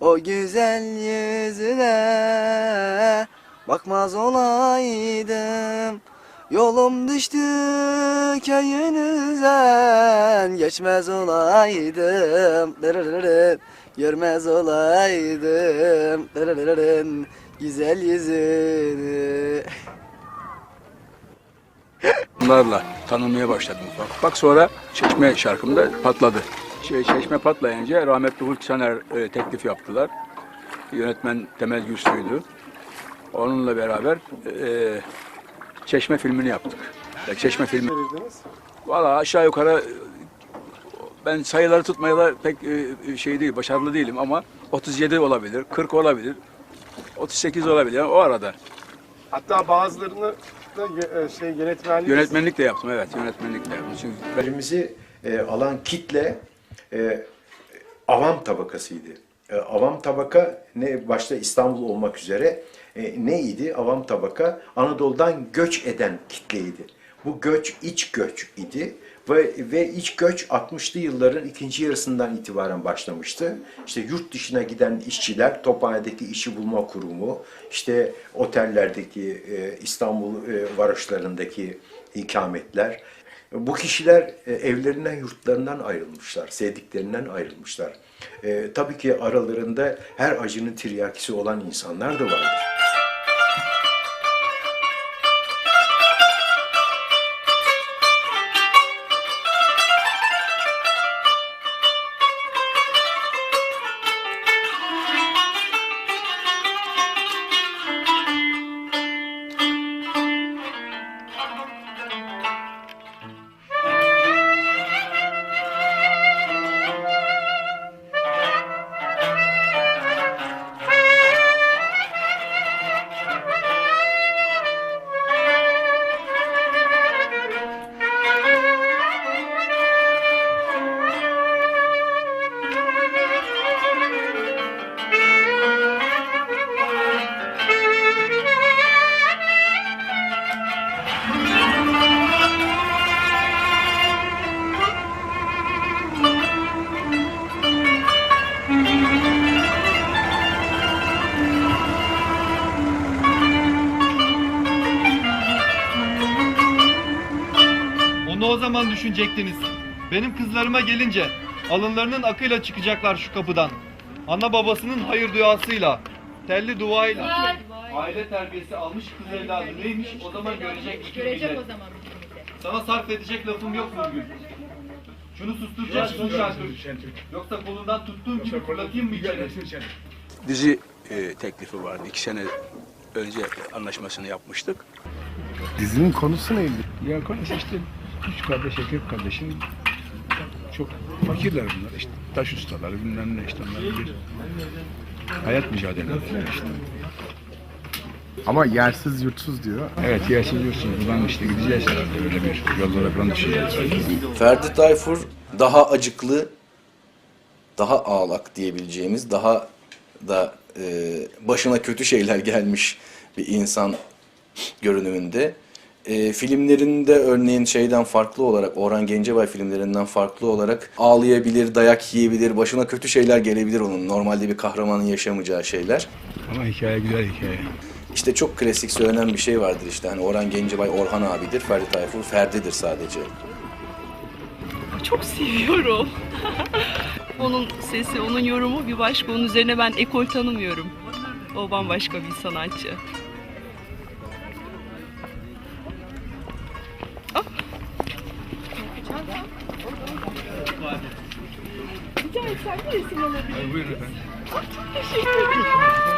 O güzel yüzüne bakmaz olaydım Yolum düştü köyünüzden geçmez olaydım Görmez olaydım güzel yüzünü Bunlarla tanınmaya başladım. Bak sonra Çeşme şarkımda patladı. Şey, çeşme patlayınca rahmetli Hulki Saner e, teklif yaptılar. Yönetmen Temel Gürsü'ydü. Onunla beraber e, Çeşme filmini yaptık. Ya, Çeşme filmi. Valla aşağı yukarı ben sayıları tutmaya da pek e, şey değil, başarılı değilim ama 37 olabilir, 40 olabilir, 38 olabilir. Yani o arada. Hatta bazılarını da e, şey yönetmenlik Yönetmenlik de yaptım evet, yönetmenlik de yaptım. Çünkü Elimizi e, alan kitle e, avam tabakasıydı. E, avam tabaka ne başta İstanbul olmak üzere e, neydi? Avam tabaka Anadolu'dan göç eden kitleydi. Bu göç iç göç idi ve, ve iç göç 60'lı yılların ikinci yarısından itibaren başlamıştı. İşte yurt dışına giden işçiler, Tophane'deki işçi bulma kurumu, işte otellerdeki, e, İstanbul e, varoşlarındaki ikametler, bu kişiler e, evlerinden, yurtlarından ayrılmışlar, sevdiklerinden ayrılmışlar. E, tabii ki aralarında her acının tiryakisi olan insanlar da vardır. Zaman düşünecektiniz. Benim kızlarıma gelince alınlarının akıyla çıkacaklar şu kapıdan. Ana babasının hayır duasıyla, telli duayla. Aile terbiyesi almış kız evladı neymiş o zaman görecek bütün Görecek millet. o zaman. Sana sarf edecek lafım yok Nurgül. Şunu susturacaksın Şarkül. Yoksa kolundan tuttuğum gibi fırlatayım mı içeri? dizi e, teklifi vardı. İki sene önce anlaşmasını yapmıştık. Dizinin konusu neydi? Ya konusu işte üç kardeş, erkek kardeşin çok fakirler bunlar işte. Taş ustaları bilmem ne işte onlar bir hayat mücadeleleri işte. Ama yersiz yurtsuz diyor. Evet yersiz yurtsuz buradan işte gideceğiz herhalde öyle bir yollara falan düşeceğiz. Ferdi Tayfur daha acıklı, daha ağlak diyebileceğimiz, daha da e, başına kötü şeyler gelmiş bir insan görünümünde. E, filmlerinde örneğin şeyden farklı olarak, Orhan Gencebay filmlerinden farklı olarak ağlayabilir, dayak yiyebilir, başına kötü şeyler gelebilir onun. Normalde bir kahramanın yaşamayacağı şeyler. Ama hikaye güzel hikaye. İşte çok klasik söylenen bir şey vardır işte. Hani Orhan Gencebay Orhan abidir, Ferdi Tayfur Ferdi'dir sadece. Çok seviyorum. onun sesi, onun yorumu bir başka. Onun üzerine ben ekol tanımıyorum. O bambaşka bir sanatçı. Etsem bir resim alabilir miyim? Buyurun efendim. Teşekkür ederim.